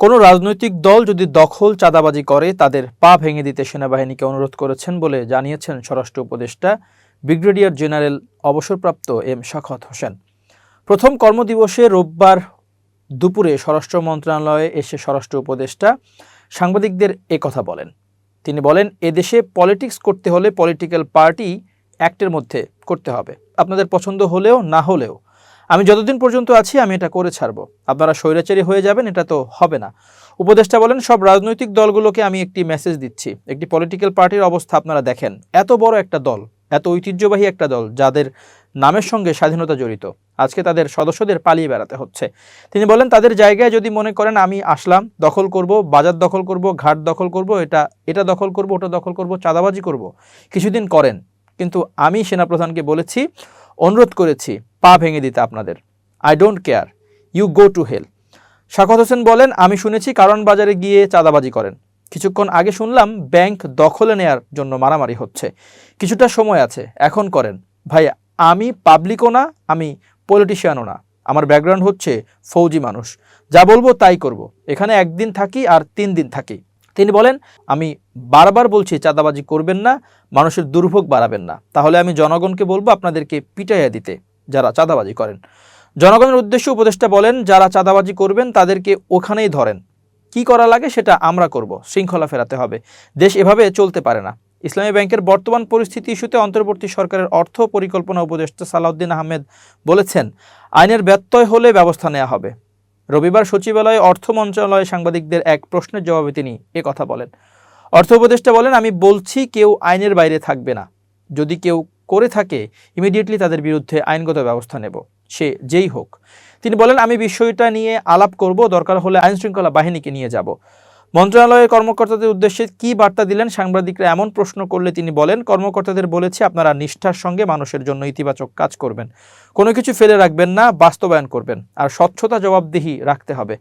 কোনো রাজনৈতিক দল যদি দখল চাঁদাবাজি করে, তাদের পা ভেঙে দিতে সেনাবাহিনীকে অনুরোধ করেছেন বলে জানিয়েছেন স্বরাষ্ট্র উপদেষ্টা, ব্রিগেডিয়ার জেনারেল অবসরপ্রাপ্ত এম শাখত হোসেন। প্রথম কর্মদিবসে রোববার দুপুরে স্বরাষ্ট্র মন্ত্রণালয়ে এসে স্বরাষ্ট্র উপদেষ্টা সাংবাদিকদের কথা বলেন। তিনি বলেন, এদেশে পলিটিক্স করতে হলে পলিটিক্যাল পার্টি অ্যাক্টের মধ্যে করতে হবে। আপনাদের পছন্দ হলেও না হলেও আমি যতদিন পর্যন্ত আছি, আমি এটা করে ছাড়বো। আপনারা স্বৈরাচারী হয়ে যাবেন, এটা তো হবে না। উপদেষ্টা বলেন, সব রাজনৈতিক দলগুলোকে আমি একটি মেসেজ দিচ্ছি। একটি পলিটিক্যাল পার্টির অবস্থা আপনারা দেখেন। এত বড় একটা দল, এত ঐতিহ্যবাহী একটা দল, যাদের নামের সঙ্গে স্বাধীনতা জড়িত। আজকে তাদের সদস্যদের পালিয়ে বেড়াতে হচ্ছে। তিনি বলেন, তাদের জায়গায় যদি মনে করেন, আমি আসলাম, দখল করব, বাজার দখল করব, ঘাট দখল করব, এটা এটা দখল করব, ওটা দখল করব, চাঁদাবাজি করব। কিছুদিন করেন। কিন্তু আমি সেনাপ্রধানকে বলেছি, অনুরোধ করেছি পা ভেঙে দিতে আপনাদের। I don't care you go to hell Sakhawat Hossain বলেন, আমি শুনেছি কারণ বাজারে গিয়ে চাঁদাবাজি করেন। কিছুক্ষণ আগে শুনলাম, ব্যাংক দখলে নেয়ার জন্য মারামারি হচ্ছে। কিছুটা সময় আছে, এখন করেন। ভাই, আমি পাবলিকও না, আমি পলিটিশিয়ানও না। আমার ব্যাকগ্রাউন্ড হচ্ছে ফৌজি মানুষ। যা বলব তাই করব। এখানে একদিন থাকি আর তিন দিন থাকি। তিনি বলেন, আমি বারবার বলছি, চাঁদাবাজি করবেন না, মানুষের দুর্ভোগ বাড়াবেন না। তাহলে আমি জনগণকে বলব আপনাদেরকে পিটাইয়া দিতে। যারা চাঁদাবাজি করেন। জনগণের উদ্দেশ্যে উপদেষ্টা বলেন, যারা চাঁদাবাজি করবেন তাদেরকে ওখানেই ধরেন। কি করা লাগে সেটা আমরা করব, শৃঙ্খলা ফেরাতে হবে। দেশ এভাবে চলতে পারে না। ইসলামী ব্যাংকের বর্তমান পরিস্থিতি ইস্যুতে অন্তর্বর্তী সরকারের অর্থ পরিকল্পনা উপদেষ্টা সালাউদ্দিন আহমেদ বলেছেন, আইনের ব্যত্যয় হলে ব্যবস্থা নেওয়া হবে। রবিবার সচিবালয়ে অর্থ মন্ত্রণালয়ে সাংবাদিকদের এক প্রশ্নের জবাবে তিনি এ কথা বলেন। অর্থ উপদেষ্টা বলেন, আমি বলছি কেউ আইনের বাইরে থাকবে না। যদি কেউ করে থাকে ইমিডিয়েটলি তাদের বিরুদ্ধে আইনগত ব্যবস্থা নেব। সে যেই হোক। তিনি বলেন, আমি বিষয়টা নিয়ে আলাপ করব, দরকার হলে আইন শৃঙ্খলা বাহিনীকে নিয়ে যাব। মন্ত্রণালয়ের কর্মকর্তাদের উদ্দেশ্যে কি বার্তা দিলেন? সাংবাদিকরা এমন প্রশ্ন করলে তিনি বলেন, কর্মকর্তাদের বলেছে, আপনারা নিষ্ঠার সঙ্গে মানুষের জন্য ইতিবাচক কাজ করবেন। কোনো কিছু ফেলে রাখবেন না, বাস্তবায়ন করবেন। আর স্বচ্ছতা জবাবদিহি রাখতে হবে।